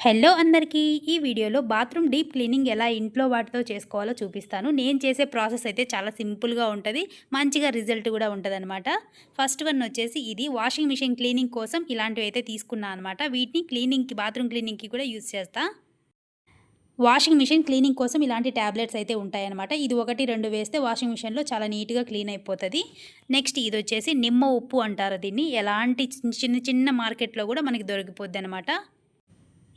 Hello అందరికీ. ఈ వీడియోలో బాత్రూమ్ డీప్ క్లీనింగ్ ఎలా ఇంట్లో వాటితో చేసుకోవాలో చూపిస్తాను. నేను చేసే ప్రాసెస్ అయితే చాలా సింపుల్గా ఉంటుంది. మంచిగా రిజల్ట్ కూడా ఉంటుంది ఫస్ట్ వన్ వచ్చేసి ఇది వాషింగ్ మిషన్ క్లీనింగ్ కోసం ఇలాంటివి అయితే తీసుకున్నాను అనమాట వీటిని క్లీనింగ్కి బాత్రూమ్ క్లీనింగ్కి కూడా యూజ్ చేస్తా. వాషింగ్ మిషన్ క్లీనింగ్ కోసం ఇలాంటి ట్యాబ్లెట్స్ అయితే ఉంటాయన్నమాట. ఇది ఒకటి రెండు వేస్తే వాషింగ్ మిషన్లో చాలా నీట్గా క్లీన్ అయిపోతుంది. నెక్స్ట్ ఇది వచ్చేసి నిమ్మ ఉప్పు అంటారు దీన్ని. ఎలాంటి చిన్న చిన్న మార్కెట్లో కూడా మనకి దొరికిపోద్ది అనమాట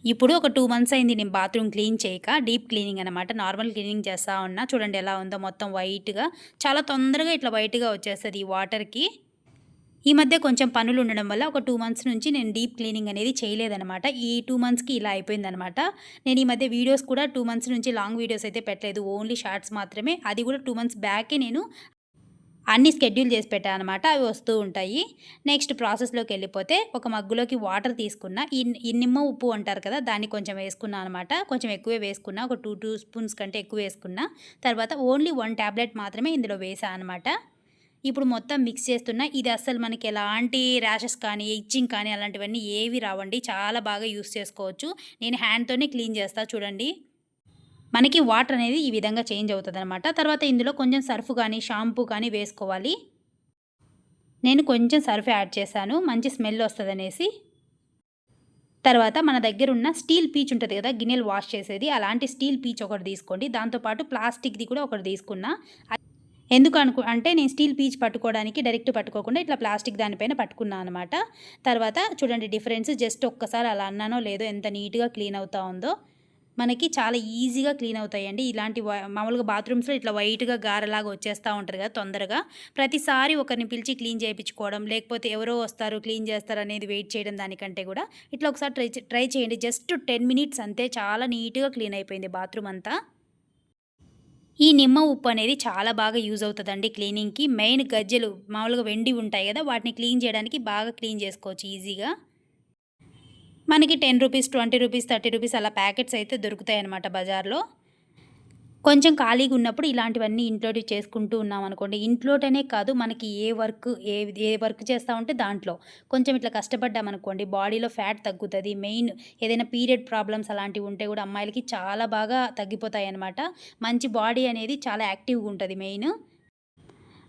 ఇప్పుడు ఒక టూ మంత్స్ అయింది నేను బాత్రూమ్ క్లీన్ చేయక డీప్ క్లీనింగ్ అనమాట నార్మల్ క్లీనింగ్ చేస్తూ ఉన్నా. చూడండి ఎలా ఉందో మొత్తం వైట్గా. చాలా తొందరగా ఇట్లా వైట్గా వచ్చేస్తుంది ఈ వాటర్కి. ఈ మధ్య కొంచెం పనులు ఉండడం వల్ల ఒక టూ మంత్స్ నుంచి నేను డీప్ క్లీనింగ్ అనేది చేయలేదనమాట ఈ టూ మంత్స్కి ఇలా అయిపోయిందనమాట నేను ఈ మధ్య వీడియోస్ కూడా టూ మంత్స్ నుంచి లాంగ్ వీడియోస్ అయితే పెట్టలేదు. ఓన్లీ షార్ట్స్ మాత్రమే. అది కూడా టూ మంత్స్ బ్యాకే నేను అన్ని షెడ్యూల్ చేసి పెట్టాను అనమాట అవి వస్తూ ఉంటాయి. నెక్స్ట్ ప్రాసెస్లోకి వెళ్ళిపోతే ఒక మగ్గులోకి వాటర్ తీసుకున్న ఈ ఈ నిమ్మ ఉప్పు అంటారు కదా దాన్ని కొంచెం వేసుకున్నా అనమాట కొంచెం ఎక్కువే వేసుకున్నా ఒక టూ టూ స్పూన్స్ కంటే ఎక్కువ వేసుకున్నా తర్వాత ఓన్లీ వన్ ట్యాబ్లెట్ మాత్రమే ఇందులో వేసా అనమాట ఇప్పుడు మొత్తం మిక్స్ చేస్తున్నా. ఇది అస్సలు మనకి ఎలాంటి ర్యాషెస్ కానీ ఇచ్చింగ్ కానీ అలాంటివన్నీ ఏవి రావండి. చాలా బాగా యూస్ చేసుకోవచ్చు. నేను హ్యాండ్తోనే క్లీన్ చేస్తా చూడండి. మనకి వాటర్ అనేది ఈ విధంగా చేంజ్ అవుతుంది అనమాట తర్వాత ఇందులో కొంచెం సర్ఫ్ కానీ షాంపూ కానీ వేసుకోవాలి. నేను కొంచెం సర్ఫ్ యాడ్ చేశాను. మంచి స్మెల్ వస్తుంది అనేసి తర్వాత మన దగ్గర ఉన్న స్టీల్ పీచ్ ఉంటుంది కదా గిన్నెలు వాష్ చేసేది. అలాంటి స్టీల్ పీచ్ ఒకటి తీసుకోండి. దాంతోపాటు ప్లాస్టిక్ది కూడా ఒకటి తీసుకున్నా. ఎందుకు అనుకు అంటే నేను స్టీల్ పీచ్ పట్టుకోవడానికి డైరెక్ట్ పట్టుకోకుండా ఇట్లా ప్లాస్టిక్ దానిపైన పట్టుకున్నాను అనమాట తర్వాత చూడండి డిఫరెన్స్. జస్ట్ ఒక్కసారి అలా అన్నానో లేదో ఎంత నీట్గా క్లీన్ అవుతా ఉందో. మనకి చాలా ఈజీగా క్లీన్ అవుతాయండి. ఇలాంటి మామూలుగా బాత్రూమ్స్లో ఇట్లా వైట్గా గారలాగా వచ్చేస్తూ ఉంటారు కదా తొందరగా. ప్రతిసారి ఒకరిని పిలిచి క్లీన్ చేయించుకోవడం లేకపోతే ఎవరో వస్తారు క్లీన్ చేస్తారు అనేది వెయిట్ చేయడం దానికంటే కూడా ఇట్లా ఒకసారి ట్రై ట్రై చేయండి. జస్ట్ టెన్ మినిట్స్ అంతే చాలా నీట్గా క్లీన్ అయిపోయింది బాత్రూమ్ అంతా. ఈ నిమ్మ ఉప్పు అనేది చాలా బాగా యూజ్ అవుతుందండి క్లీనింగ్కి. మెయిన్ గజ్జలు మామూలుగా వెండి ఉంటాయి కదా వాటిని క్లీన్ చేయడానికి బాగా క్లీన్ చేసుకోవచ్చు ఈజీగా. మనకి ten rupees twenty rupees thirty rupees అలా ప్యాకెట్స్ అయితే దొరుకుతాయి అన్నమాట బజార్లో. కొంచెం ఖాళీగా ఉన్నప్పుడు ఇలాంటివన్నీ ఇంట్లో చేసుకుంటూ ఉన్నాం అనుకోండి. ఇంట్లోటనే కాదు మనకి ఏ వర్క్ ఏ ఏ వర్క్ చేస్తూ ఉంటే దాంట్లో. కొంచెం ఇట్లా కష్టపడ్డామనుకోండి బాడీలో ఫ్యాట్ తగ్గుతుంది. మెయిన్ ఏదైనా పీరియడ్ ప్రాబ్లమ్స్ అలాంటివి ఉంటే కూడా అమ్మాయిలకి చాలా బాగా తగ్గిపోతాయి అన్నమాట. మంచి బాడీ అనేది చాలా యాక్టివ్గా ఉంటుంది మెయిన్.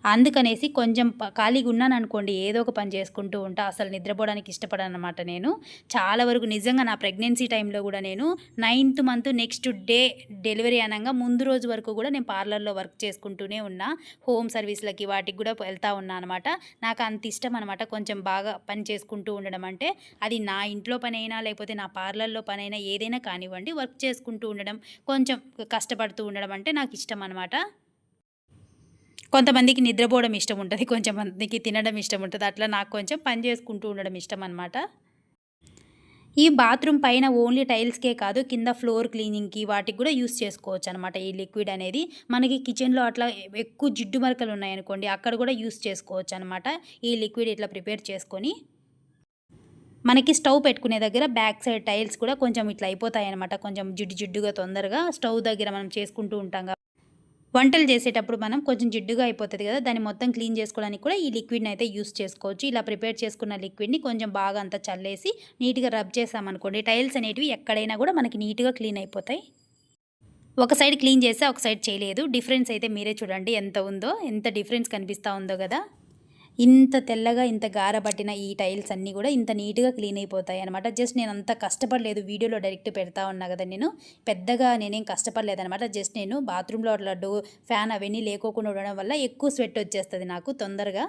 అందుకనేసి కొంచెం ఖాళీగా ఉన్నాను అనుకోండి ఏదో ఒక పని చేసుకుంటూ ఉంటా. అసలు నిద్రపోవడానికి ఇష్టపడను అనమాట నేను. చాలా వరకు నిజంగా నా ప్రెగ్నెన్సీ టైంలో కూడా నేను ninth month next day delivery అనగా ముందు రోజు వరకు కూడా నేను పార్లర్లో వర్క్ చేసుకుంటూనే ఉన్నా. హోమ్ సర్వీస్లకి వాటికి కూడా వెళ్తూ ఉన్నా అనమాట. నాకు అంత ఇష్టం అనమాట కొంచెం బాగా పని చేసుకుంటూ ఉండడం అంటే అది నా ఇంట్లో పని అయినా లేకపోతే నా పార్లర్లో పని అయినా ఏదైనా కానివ్వండి వర్క్ చేసుకుంటూ ఉండడం కొంచెం కష్టపడుతూ ఉండడం అంటే నాకు ఇష్టం అనమాట. కొంతమందికి నిద్రపోవడం ఇష్టం ఉంటుంది కొంచెం మందికి తినడం ఇష్టం ఉంటుంది అట్లా నాకు కొంచెం పని చేసుకుంటూ ఉండడం ఇష్టం అనమాట ఈ బాత్రూమ్ పైన ఓన్లీ టైల్స్కే కాదు కింద ఫ్లోర్ క్లీనింగ్కి వాటికి కూడా యూస్ చేసుకోవచ్చు అనమాట ఈ లిక్విడ్ అనేది. మనకి కిచెన్లో అట్లా ఎక్కువ జిడ్డు మరకలు ఉన్నాయనుకోండి అక్కడ కూడా యూస్ చేసుకోవచ్చు అనమాట ఈ లిక్విడ్ ఇట్లా ప్రిపేర్ చేసుకొని. మనకి స్టవ్ పెట్టుకునే దగ్గర బ్యాక్ సైడ్ టైల్స్ కూడా కొంచెం ఇట్లా అయిపోతాయి అనమాట కొంచెం జిడ్డు జిడ్డుగా తొందరగా స్టవ్ దగ్గర మనం చేసుకుంటూ ఉంటాం వంటలు చేసేటప్పుడు మనం కొంచెం జిడ్డుగా అయిపోతుంది కదా దాన్ని మొత్తం క్లీన్ చేసుకోవడానికి కూడా ఈ లిక్విడ్ని అయితే యూస్ చేసుకోవచ్చు. ఇలా ప్రిపేర్ చేసుకున్న లిక్విడ్ని కొంచెం బాగా అంతా చల్లేసి నీట్గా రబ్ చేసామనుకోండి టైల్స్ అనేటివి ఎక్కడైనా కూడా మనకి నీట్గా క్లీన్ అయిపోతాయి. ఒక సైడ్ క్లీన్ చేస్తే ఒక సైడ్ చేయలేదు. డిఫరెన్స్ అయితే మీరే చూడండి ఎంత ఉందో ఎంత డిఫరెన్స్ కనిపిస్తూ ఉందో కదా. ఇంత తెల్లగా ఇంత గారబట్టిన ఈ టైల్స్ అన్నీ కూడా ఇంత నీట్గా క్లీన్ అయిపోతాయి అనమాట జస్ట్ నేను అంత కష్టపడలేదు వీడియోలో డైరెక్ట్ పెడతా ఉన్నా కదా నేను. పెద్దగా నేనేం కష్టపడలేదు అనమాట జస్ట్ నేను బాత్రూంలో అట్లా డో ఫ్యాన్ అవన్నీ లేకోకుండా ఉండడం వల్ల ఎక్కువ స్వెట్ వచ్చేస్తుంది నాకు తొందరగా.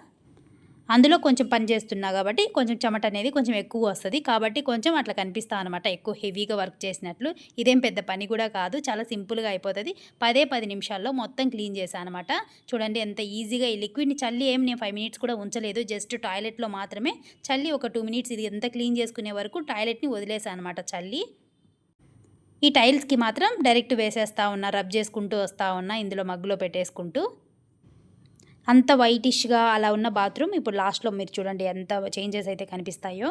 అందులో కొంచెం పని చేస్తున్నా కాబట్టి కొంచెం చెమట అనేది కొంచెం ఎక్కువ వస్తుంది. కాబట్టి కొంచెం అట్లా కనిపిస్తా అనమాట ఎక్కువ హెవీగా వర్క్ చేసినట్లు. ఇదేం పెద్ద పని కూడా కాదు. చాలా సింపుల్గా అయిపోతుంది. పదే పది నిమిషాల్లో మొత్తం క్లీన్ చేశాను అనమాట చూడండి ఎంత ఈజీగా ఈ లిక్విడ్ని చల్లి ఏం నేను ఫైవ్ మినిట్స్ కూడా ఉంచలేదు. జస్ట్ టాయిలెట్లో మాత్రమే చల్లి ఒక టూ మినిట్స్ ఇది ఎంత క్లీన్ చేసుకునే వరకు టాయిలెట్ని వదిలేసాను అనమాట చల్లి. ఈ టైల్స్కి మాత్రం డైరెక్ట్ వేసేస్తా ఉన్నా రబ్ చేసుకుంటూ వస్తూ ఉన్నా ఇందులో మగ్గులో పెట్టేసుకుంటూ. అంత వైటిష్గా అలా ఉన్న బాత్రూమ్ ఇప్పుడు లాస్ట్లో మీరు చూడండి ఎంత చేంజెస్ అయితే కనిపిస్తాయో.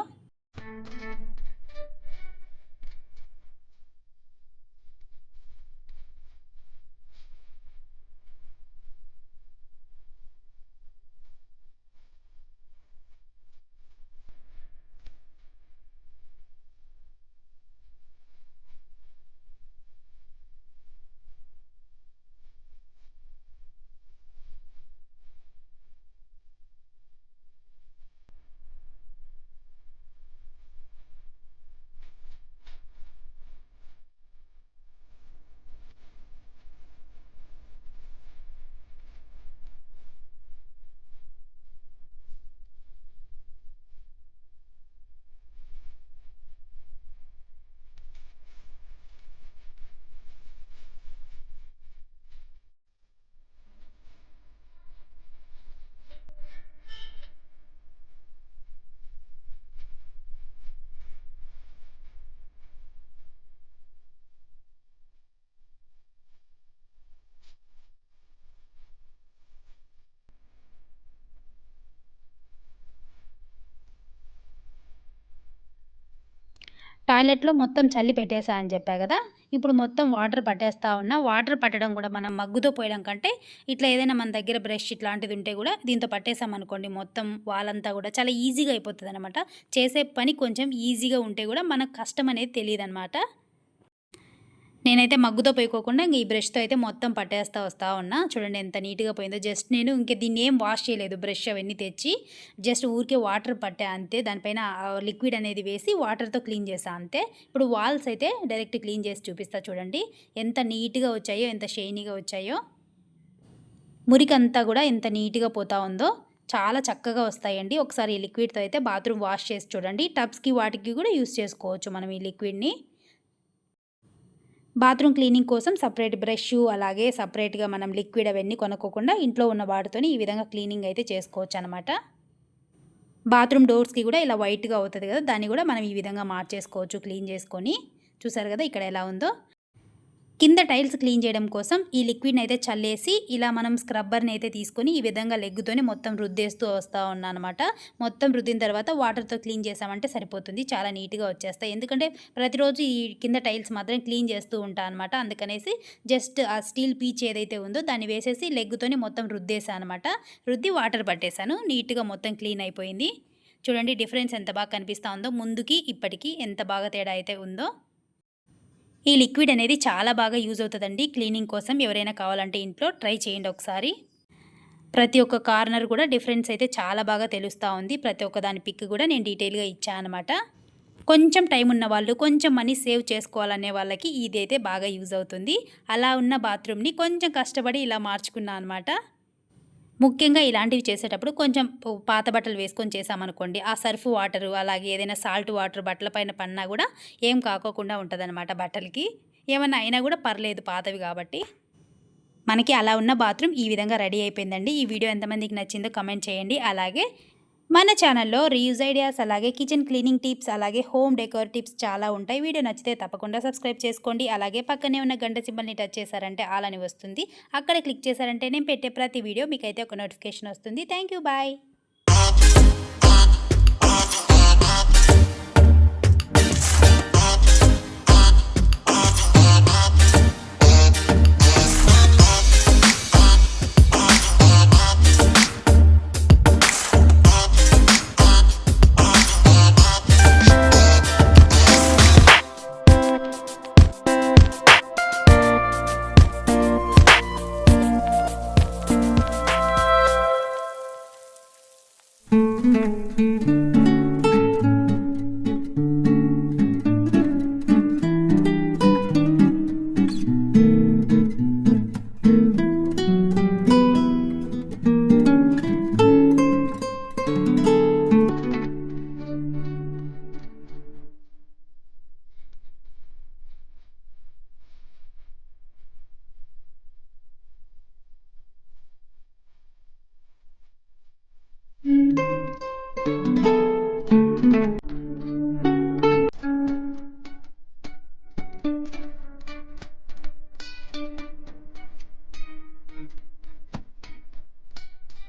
టాయిలెట్లో మొత్తం చల్లి పెట్టేసా అని చెప్పా కదా. ఇప్పుడు మొత్తం వాటర్ పట్టేస్తా ఉన్నా వాటర్ పట్టడం కూడా మనం మగ్గుతో పోయడం కంటే ఇట్లా ఏదైనా మన దగ్గర బ్రష్ ఇట్లాంటిది ఉంటే కూడా దీంతో పట్టేసామనుకోండి మొత్తం వాళ్ళంతా కూడా చాలా ఈజీగా అయిపోతుంది అనమాట చేసే పని కొంచెం ఈజీగా ఉంటే కూడా మనకు కష్టం అనేది తెలియదు అనమాట నేనైతే మగ్గుతో పోయికోకుండా ఇంక ఈ బ్రష్తో అయితే మొత్తం పట్టేస్తా వస్తా ఉన్నా. చూడండి ఎంత నీట్గా పోయిందో. జస్ట్ నేను ఇంక దీన్ని ఏం వాష్ చేయలేదు. బ్రష్ అవన్నీ తెచ్చి జస్ట్ ఊరికే వాటర్ పట్టా అంతే. దానిపైన లిక్విడ్ అనేది వేసి వాటర్తో క్లీన్ చేసా అంతే. ఇప్పుడు వాల్స్ అయితే డైరెక్ట్ క్లీన్ చేసి చూపిస్తా చూడండి. ఎంత నీట్గా వచ్చాయో ఎంత షైనీగా వచ్చాయో. మురికంతా కూడా ఎంత నీట్గా పోతా ఉందో చాలా చక్కగా వస్తాయండి. ఒకసారి ఈ లిక్విడ్తో అయితే బాత్రూమ్ వాష్ చేసి చూడండి. టబ్స్కి వాటికి కూడా యూస్ చేసుకోవచ్చు మనం ఈ లిక్విడ్ని. బాత్రూమ్ క్లీనింగ్ కోసం సపరేట్ బ్రష్ అలాగే సపరేట్గా మనం లిక్విడ్ అవన్నీ కొనుక్కోకుండా ఇంట్లో ఉన్న వాటితోని ఈ విధంగా క్లీనింగ్ అయితే చేసుకోవచ్చు అనమాట బాత్రూమ్ డోర్స్కి కూడా ఇలా వైట్గా అవుతుంది కదా దాన్ని కూడా మనం ఈ విధంగా మార్చేసుకోవచ్చు క్లీన్ చేసుకొని. చూసారు కదా ఇక్కడ ఎలా ఉందో? కింద టైల్స్ క్లీన్ చేయడం కోసం ఈ లిక్విడ్ని అయితే చల్లేసి ఇలా మనం స్క్రబ్బర్ని అయితే తీసుకొని ఈ విధంగా లెగ్గుతోనే మొత్తం రుద్దేస్తూ వస్తూ ఉన్నా అనమాట మొత్తం రుద్దిన తర్వాత వాటర్తో క్లీన్ చేసామంటే సరిపోతుంది. చాలా నీట్గా వచ్చేస్తాయి. ఎందుకంటే ప్రతిరోజు ఈ కింద టైల్స్ మాత్రం క్లీన్ చేస్తూ ఉంటా అనమాట అందుకనేసి జస్ట్ ఆ స్టీల్ పీచ్ ఏదైతే ఉందో దాన్ని వేసేసి లెగ్గుతోనే మొత్తం రుద్దేశాను అనమాట రుద్ది వాటర్ పట్టేశాను నీట్గా మొత్తం క్లీన్ అయిపోయింది. చూడండి డిఫరెన్స్ ఎంత బాగా కనిపిస్తూ ఉందో. ముందుకి ఇప్పటికీ ఎంత బాగా తేడా అయితే ఉందో. ఈ లిక్విడ్ అనేది చాలా బాగా యూజ్ అవుతుందండి. క్లీనింగ్ కోసం ఎవరైనా కావాలంటే ఇంట్లో ట్రై చేయండి ఒకసారి. ప్రతి ఒక్క కార్నర్ కూడా డిఫరెన్స్ అయితే చాలా బాగా తెలుస్తూ ఉంది. ప్రతి ఒక్క దాని పిక్ కూడా నేను డీటెయిల్గా ఇచ్చాను అనమాట కొంచెం టైం ఉన్న వాళ్ళు కొంచెం మనీ సేవ్ చేసుకోవాలనే వాళ్ళకి ఇది అయితే బాగా యూజ్ అవుతుంది. అలా ఉన్న బాత్రూమ్ని కొంచెం కష్టపడి ఇలా మార్చుకున్నా అనమాట ముఖ్యంగా ఇలాంటివి చేసేటప్పుడు కొంచెం పాత బట్టలు వేసుకొని చేసామనుకోండి ఆ సర్ఫ్ వాటర్ అలాగే ఏదైనా సాల్ట్ వాటర్ బట్టల పైన పడినా కూడా ఏం కాకోకుండా ఉంటుందన్నమాట బట్టలకి. ఏమన్నా అయినా కూడా పర్లేదు పాతవి కాబట్టి. మనకి అలా ఉన్న బాత్రూమ్ ఈ విధంగా రెడీ అయిపోయిందండి. ఈ వీడియో ఎంతమందికి నచ్చిందో కమెంట్ చేయండి. అలాగే మన ఛానల్లో రీయూజ్ ఐడియాస్ అలాగే కిచెన్ క్లీనింగ్ టిప్స్ అలాగే హోమ్ డెకోర్ టిప్స్ చాలా ఉంటాయి. వీడియో నచ్చితే తప్పకుండా సబ్స్క్రైబ్ చేసుకోండి. అలాగే పక్కనే ఉన్న గంట సింబల్ని టచ్ చేశారంటే ఆలని అని వస్తుంది. అక్కడ క్లిక్ చేశారంటే నేను పెట్టే ప్రతి వీడియో మీకైతే ఒక నోటిఫికేషన్ వస్తుంది. Thank you. బాయ్.